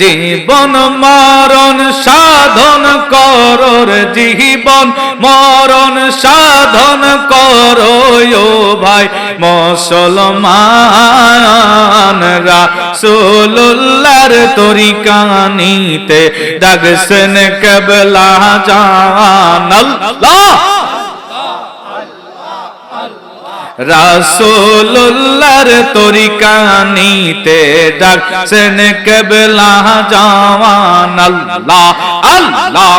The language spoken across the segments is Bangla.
জীবন মরণ সাধন করর জীবন মরণ সাধন করো ভাই মুসলমান রাসূলুল্লাহর তরিকানিতে দাগসন কবলা জান আল্লাহ। রাসূলুল্লাহর তরিকানিতে ডাকছেন কেবলা জাওয়ান আল্লাহ আল্লাহ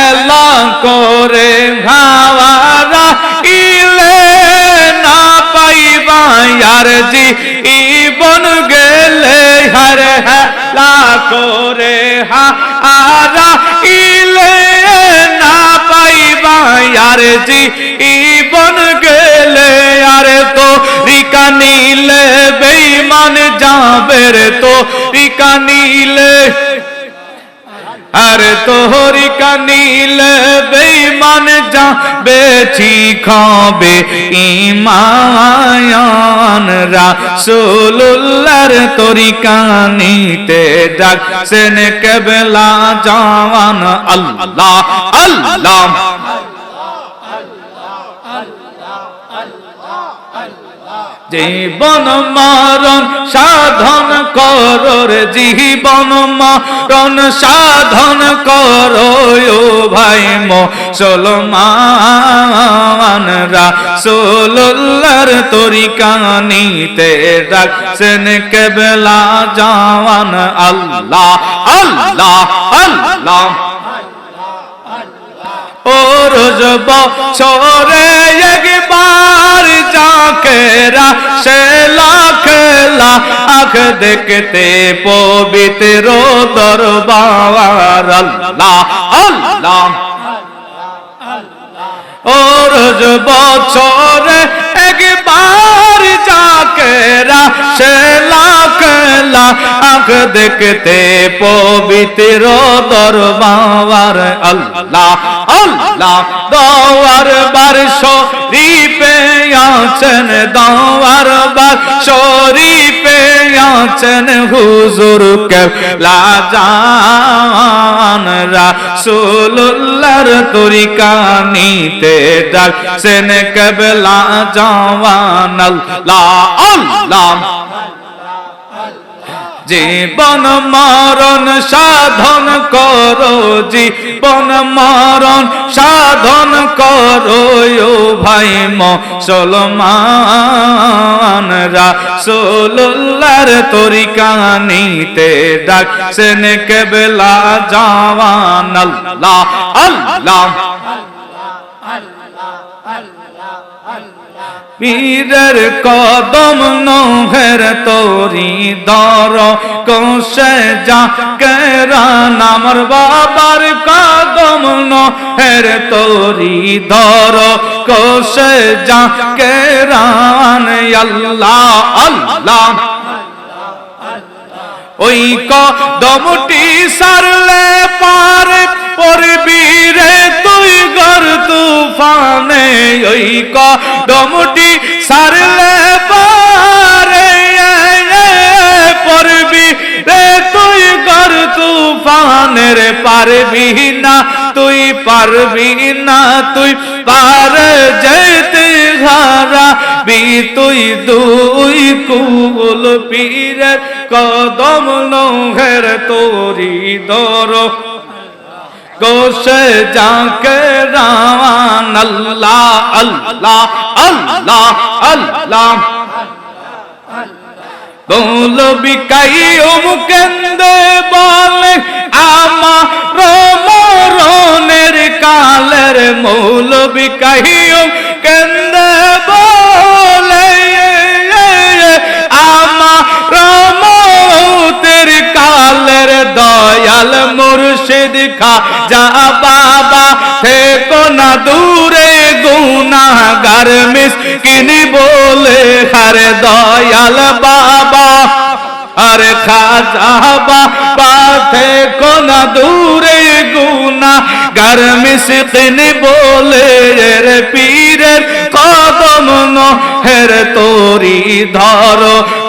এলা করে ভাওয়ারা ইলে না পাইবা ইয়ার জি ইবন গেলে হর হেলা করে হা ইয়ার জি ইবন গেলে আরে তো রিকা নিলে বেঈমান যাবে রে তো রিকা নিলে আরে তোহরি কানিল বেঈমান যা বেছি খাবে ইমান রাসূলুল্লাহর তরিকানিতে ডাকছেন কেবলা জাওয়ান আল্লাহ আল্লাহ জীবন মরণ সাধন করর জীবন মরণ সাধন করো ভাই মুসলমান রাসূলুল্লাহর তরিকানিতে রাখছেন কেবলা জাওয়ান আল্লাহ আল্লাহ আল্লাহ। ও রোজ বছরে যাকেরা সে লাখ লাখ দেখতে পবিত্র দরবার। আল্লাহ আল্লাহ। ও রোজ বছরে একবার যাকেরা সে লাখ লাখ দেখতে পবিত্র দরবার। আল্লাহ আল্লাহ। দওয়ার বার শরীফে আছেন দাওয়ার শরীফে আছেন হুজুর কেবলা জান রাসূলুল্লাহর তরিকানিতে ডাকছেন কেবলা জাওয়ান আল্লাহ আল্লাহ। জীবন মরণ সাধন করো, জীবন মরণ সাধন করো ভাই মুসলমান। রাসূলুল্লাহর তরিকানিতে ডাকছেন কেবলা জাওয়ান আল্লাহ আল্লাহ। পীরের কদম নহর তোরি দর কোষে যা কেরান আমার বাবার কদম নহর তোরি দর কোষে যা কেরান আল্লাহ আল্লাহ ওই কদমটি সারলে পারে পড়বি রে গর তুফানে ওই কদমটি সারলে পারে পড়বি রে তুই গর তুফানের পারবি না, তুই পারবি না, তুই পার যেতে ঘরা বি তুই দুই কুল পীরের কদম নঘের তোরি দর। কোষে যাকে রামান, আল্লাহ আল্লাহ আল্লাহ আল্লাহ। মৌলবি কাইয়ুম কেন্দে বলে আমার মরণের কালের মৌলবি কাইয়ুম কেন্দে দয়াল মুর্শিদ খা যা বাবা, থেকো না দূরে গুনাগার মিসকিন বলে, হার দয়াল বাবা, আরে খাজা বাবা, থেকো না দূরে গুনা গার মিসকিন বলে, এর পীরের কদম হের তোরি ধর,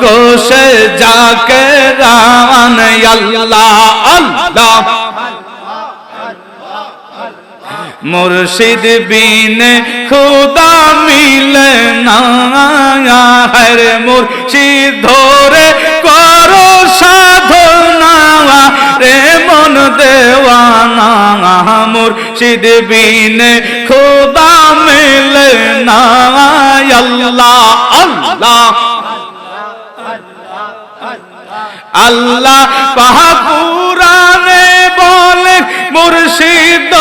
কোষে যাকে আল্লাহ মুর্শিদ বিন খুদা মিলে না হরে মুর্শিদ ধরে করো সাধনা রে মন দেওয়ানা, মুর্শিদ বিন খুদা মিলে না আল্লাহ আল্লাহ আল্লাহ। পাহাপুরানে বলে মুর্শিদ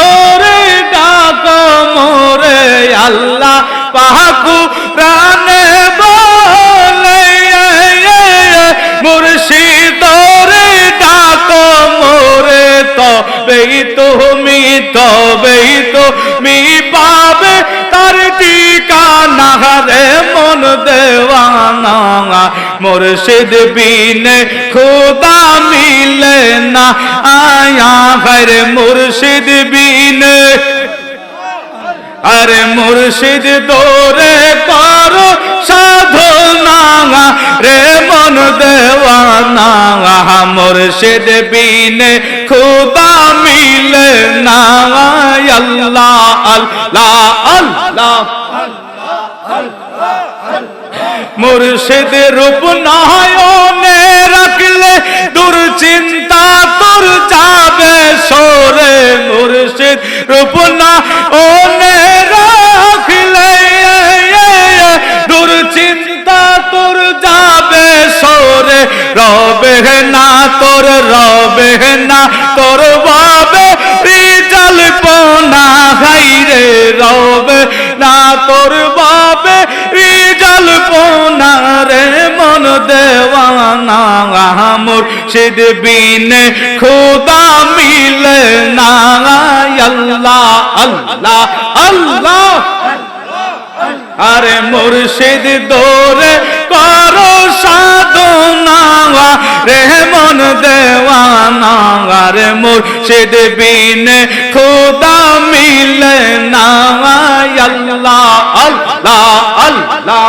রে ডাক মোরে। আল্লাহ পাহাপুরানে বলে মুর্শিদ রে ডাক মোরে। তবেই তুমি, তবেই মুর্শিদ বিনে খুদা মিলে না, আয়া ঘর মুর্শিদ বিনে। আরে মুর্শিদ দোরে করো সাধনা রে মন দেওয়ানা মুর্শিদ বিনে খুদা মিলে না আল্লাহ আল্লাহ আল্লাহ আল্লাহ। মুর্শিদ রূপ নয়নে রাখলে দুর্চিন্তা তোর যাবে সরে। মুর্শিদ রূপ নয়নে রাখলে দুর্চিন্তা তোর যাবে সরে। রবে না তোর, রবে না তোর বাবে রিজাল পোনা হাইরে রবে না তোর বাবে রিজাল পোনা রে মন দেওয়ানা মুর্শিদ বিনে খুদা মিলে না আল্লাহ আল্লাহ আল্লাহ। আরে মুর্শিদ দোরে করো সাধনা রে মন দেওয়ানা রে মুর্শিদ বিনে খুদা মিলে না আল্লাহ আল্লাহ আল্লাহ।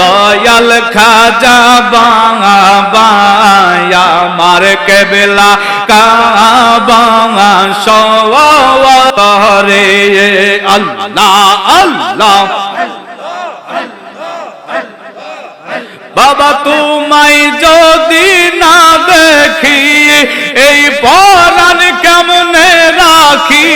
দয়াল খাজা বাঙা বায়া, মার কেবেলা কাবাঙা সরে আল্লাহ আল্লাহ। বাবা তোমায় যদি না দেখি, এই পরাণ কেমনে রাখি?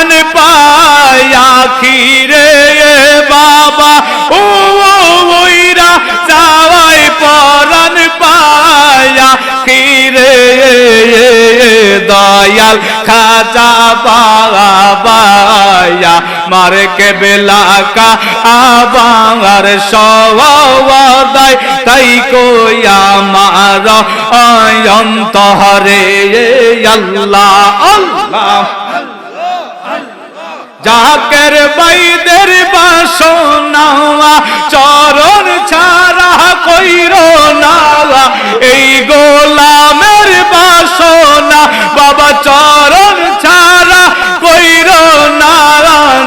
পরাণ পায়া খিরে বাবা। ও ওই রাজায় পরাণ পায়া খিরে দয়াল খাজা বাবায়া মার কে বেলা কা আবার সবাই তাই কইয়া মার অন্তরে আল্লাহ আল্লাহ। জাকের বাইদের বাসনা চরণ ছাড়া কইর না এই গোলামের বাসনা, বাবা চরণ ছাড়া কইর না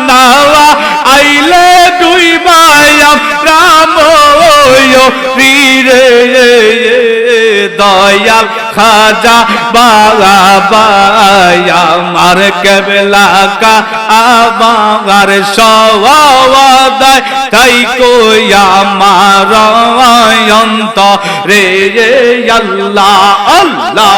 নাওয়া। আইলে দুই বায়াম রাম রে দয়াল। খাজা বাবা বায়া মার কেবলা কা আবার সওয়াদাই তাই কইয়া মার অন্ত রে আল্লাহ আল্লাহ।